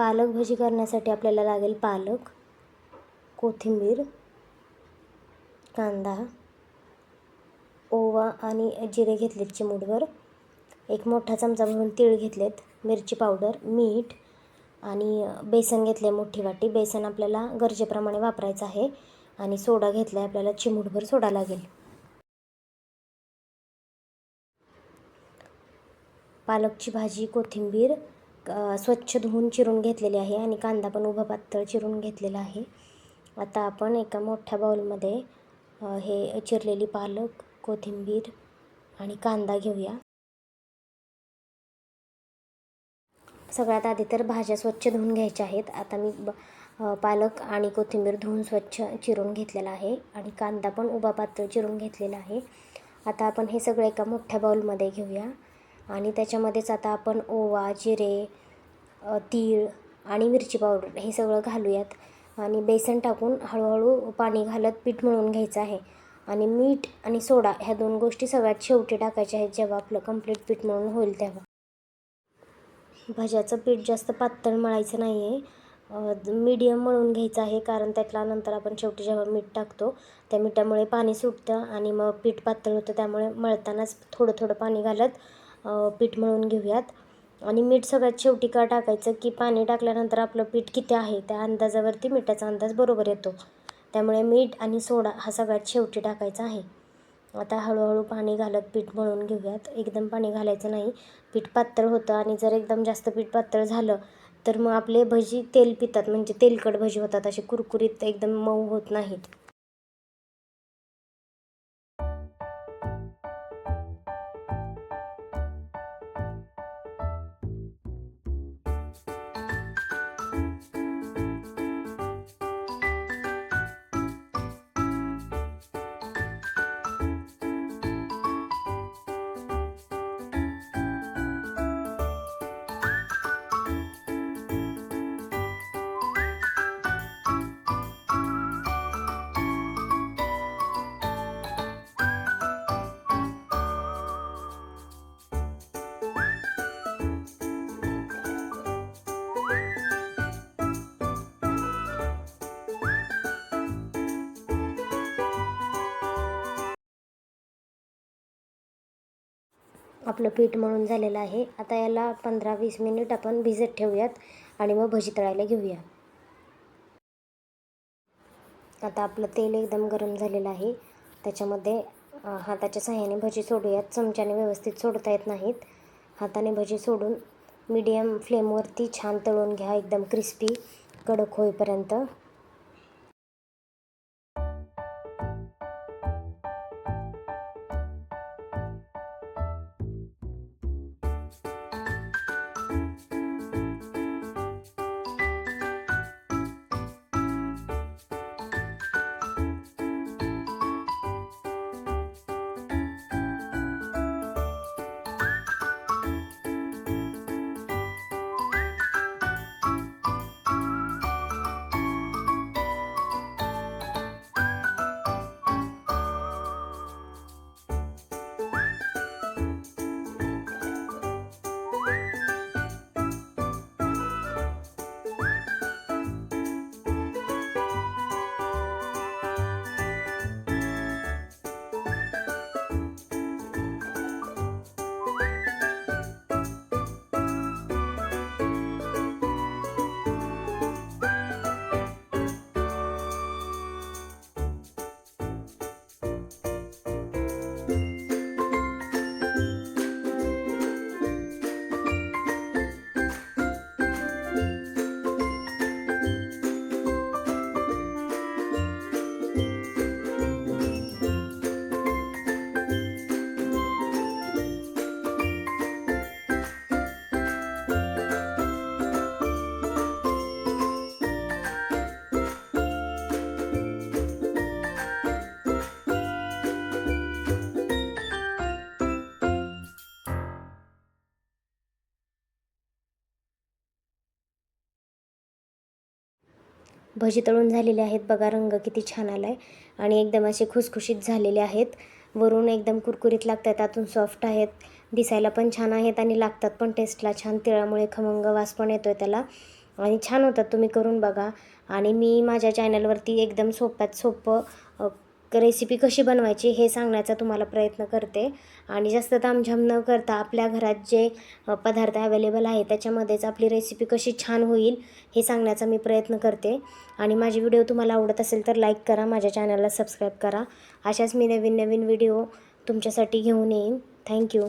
पालक भजी करण्यासाठी आपल्याला लागेल पालक कोथिंबीर कांदा ओवा आणि जिरे घेतलेत चिमूटभर. एक मोठा चमचा भरून तीळ घेतलेत मिरची पावडर मीठ आणि बेसन घेतले मोठी वाटी. बेसन आपल्याला गरजेप्रमाणे वापरायचं आहे आणि सोडा घेतला आहे आपल्याला चिमूटभर सोडा लागेल. पालकची भाजी कोथिंबीर स्वच्छ धुवून चिरून घेतलेली आहे आणि कांदा पण उभा पातळ चिरून घेतलेला आहे. आता आपण एका मोठ्या बाऊलमध्ये हे चिरलेली पालक कोथिंबीर आणि कांदा घेऊया. सगळ्यात आधी तर भाज्या स्वच्छ धुवून घ्यायच्या आहेत. आता मी ब पालक आणि कोथिंबीर धुवून स्वच्छ चिरून घेतलेला आहे आणि कांदा पण उभा पातळ चिरून घेतलेला आहे. आता आपण हे सगळं एका मोठ्या बाऊलमध्ये घेऊया. आणि त्याच्यामध्येच आता आपण ओवा जिरे तीळ आणि मिरची पावडर हे सगळं घालूयात. आणि बेसन टाकून हळूहळू पाणी घालत पीठ मळून घ्यायचं आहे. आणि मीठ आणि सोडा ह्या दोन गोष्टी सगळ्यात शेवटी टाकायच्या आहेत जेव्हा आपलं कंप्लीट पीठ मळून होईल तेव्हा. भज्याचं पीठ जास्त पातळ मळायचं नाही आहे मीडियम मळून घ्यायचं आहे कारण त्यातला नंतर आपण शेवटी जेव्हा मीठ टाकतो त्या मिठामुळे पाणी सुटतं आणि मग पीठ पातळ होतं त्यामुळे मळतानाच थोडं थोडं पाणी घालत पीठ मळून घेऊयात. आणि मीठ सगळ्यात शेवटी का टाकायचं? की पाणी टाकल्यानंतर आपलं पीठ किती आहे? त्या अंदाजावरती मिठाचा अंदाज बरोबर येतो. त्यामुळे मीठ आणि सोडा हा सगळ्यात शेवटी टाकायचा आहे. आता हळूहळू पाणी घालत पीठ मळून घेऊयात. एकदम पाणी घालायचं नाही. पीठ पातळ होतं आणि जर एकदम जास्त पीठ पातळ झालं तर मग आपले भजी तेल पितात. म्हणजे तेलकट भजी होतात. असे कुरकुरीत एकदम मऊ होत नाहीत. आपलं पीठ मळून झालेलं आहे. आता याला पंधरा वीस मिनिट आपण भिजत ठेवूयात आणि मग भजी तळायला घेऊया. आता आपलं तेल एकदम गरम झालेलं आहे. त्याच्यामध्ये हाताच्या सहाय्याने भजी सोडूयात. चमच्याने व्यवस्थित सोडता येत नाहीत. हाताने भजी सोडून मीडियम फ्लेमवरती छान तळून घ्या. एकदम क्रिस्पी कडक होईपर्यंत. भजी तळून झालेले आहेत. बघा रंग किती छान आला आहे आणि एकदम असे खुसखुशीत झालेले आहेत. वरून एकदम कुरकुरीत लागत आहेत आतून सॉफ्ट आहेत. दिसायला पण छान आहेत आणि लागतात पण टेस्टला छान. तिळामुळे खमंग वास पण येतो आहे त्याला. आणि छान होतात तुम्ही करून बघा. आणि मी माझ्या चॅनलवरती एकदम सोप्यात सोपं रेसिपी कशी बनवायची हे सांगण्याचा तुम्हाला प्रयत्न करते. आणि जास्त तामझाम न करता आपल्या घरात जे पदार्थ अवेलेबल आहे त्याच्यामध्येच आपली रेसिपी कशी छान होईल हे सांगण्याचा मी प्रयत्न करते. आणि माझी व्हिडिओ तुम्हाला आवडत असेल तर लाईक करा माझ्या चॅनलला सबस्क्राईब करा. अशाच मी नवीन नवीन व्हिडिओ तुमच्यासाठी घेऊन येईन. थँक्यू